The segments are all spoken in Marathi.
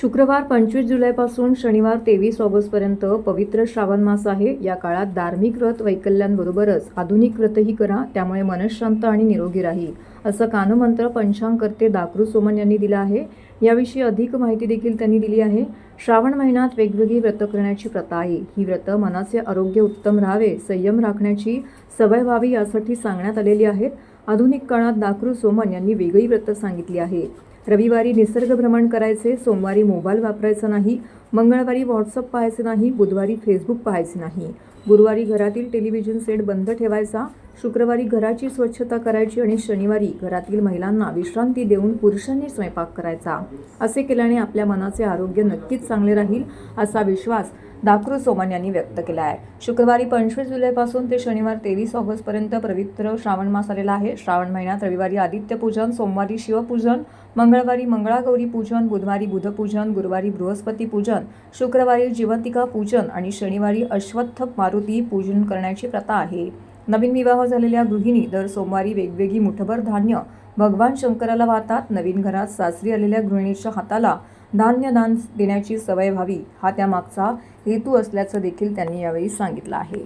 शुक्रवार पंचवीस जुलैपासून शनिवार तेवीस ऑगस्टपर्यंत पवित्र श्रावण मास आहे. या काळात धार्मिक व्रत वैकल्यांबरोबरच आधुनिक व्रतही करा त्यामुळे मनशांत आणि निरोगी राहील असं कानमंत्र पंचांगकर्ते दाकरू सोमन यांनी दिलं आहे. याविषयी अधिक माहिती देखील त्यांनी दिली आहे. श्रावण महिन्यात वेगवेगळी व्रतं करण्याची प्रथा आहे. ही व्रतं मनाचे आरोग्य उत्तम राहावे संयम राखण्याची सवय व्हावी यासाठी सांगण्यात आलेली आहेत. आधुनिक काळात दाकरू सोमन यांनी वेगळी व्रतं सांगितली आहे रविवारी निसर्गभ्रमण करायचे सोमवारी मोबाईल वापरायचा नाही मंगळवारी व्हॉट्सअप पाहायचे नाही बुधवारी फेसबुक पाहायचे नाही. गुरुवारी घरातील टेलिव्हिजन सेट बंद ठेवायचा शुक्रवारी घराची स्वच्छता करायची आणि शनिवारी घरातील महिलांना विश्रांती देऊन पुरुषांनी स्वयंपाक करायचा. असे केल्याने आपल्या मनाचे आरोग्य नक्कीच चांगले राहील असा विश्वास दाखरू सोमन यांनी व्यक्त केला आहे शुक्रवारी पंचवीस जुलैपासून ते शनिवार तेवीस ऑगस्टपर्यंत पवित्र श्रावण मास आलेला आहे. श्रावण महिन्यात रविवारी आदित्य पूजन सोमवारी शिवपूजन मंगळवारी मंगळागौरी पूजन बुधवारी बुधपूजन गुरुवारी बृहस्पती पूजन शुक्रवारी जीवतिका पूजन आणि शनिवारी अश्वत्थ मारुती पूजन करण्याची प्रथा आहे. नवीन विवाह झालेल्या गृहिणी दर सोमवारी वेगवेगळी मुठभर धान्य भगवान शंकराला वाहतात. नवीन घरात सासरी आलेल्या गृहिणीच्या हाताला धान्य दान देण्याची सवय व्हावी हा त्यामागचा हेतू असल्याचं देखील त्यांनी यावेळी सांगितलं आहे.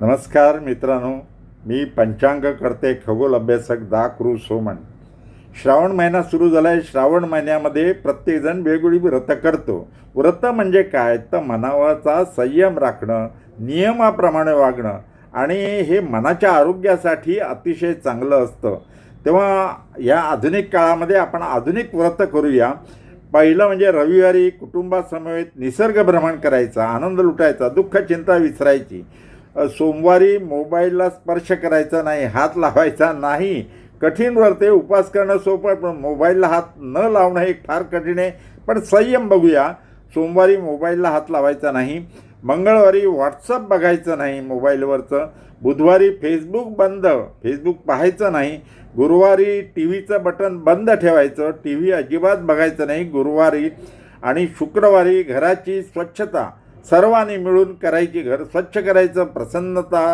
नमस्कार मित्रांनो मी पंचांग करते खगोल अभ्यासक दा. क्रू. सोमन. श्रावण महिना सुरू झाला आहे श्रावण महिन्यामध्ये प्रत्येकजण वेगवेगळी व्रत करतो. व्रत म्हणजे काय? तर मनावाचा संयम राखणं नियमाप्रमाणे वागणं. आणि हे मनाच्या आरोग्यासाठी अतिशय चांगलं असतं. तेव्हा या आधुनिक काळामध्ये आपण आधुनिक व्रत करूया. पहिलं म्हणजे रविवारी कुटुंबासमवेत निसर्ग भ्रमण करायचा आनंद लुटायचा दुःख चिंता विसरायची. सोमवारी मोबाईलला स्पर्श करायचा नाही हात लावायचा नाही. कठीण व्रते उपास करणं सोपं पण मोबाईलला हात न लावणं हे फार कठीण आहे. पण संयम बघूया. सोमवारी मोबाईलला हात लावायचा नाही. मंगळवारी व्हॉट्सअप बघायचं नाही मोबाईलवरचं. बुधवारी फेसबुक बंद. फेसबुक पाहायचं नाही. गुरुवारी टी व्हीचं बटन बंद ठेवायचं. टी व्ही अजिबात बघायचं नाही गुरुवारी आणि शुक्रवारी घराची स्वच्छता. सर्वांनी मिळून करायची घर स्वच्छ करायचं. प्रसन्नता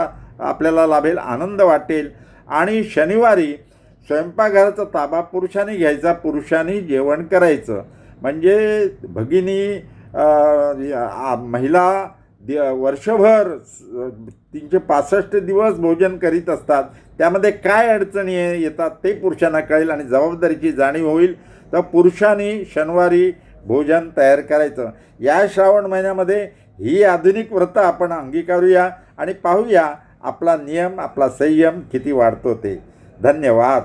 आपल्याला लाभेल आनंद वाटेल. आणि शनिवारी स्वयंपाकघराचा ताबा पुरुषांनी घ्यायचा. पुरुषांनी जेवण करायचं. म्हणजे भगिनी महिला दि वर्षभर तीनशे पासष्ट दिवस भोजन करीत असतात. त्यामध्ये काय अडचणी आहे- येतात ते पुरुषांना कळेल आणि जबाबदारीची जाणीव होईल. तर पुरुषांनी शनिवारी भोजन तयार करायचं. या श्रावण महिन्यामध्ये ही आधुनिक व्रतं आपण अंगीकारूया आणि पाहूया आपला नियम आपला संयम किती वाढतो ते. धन्यवाद.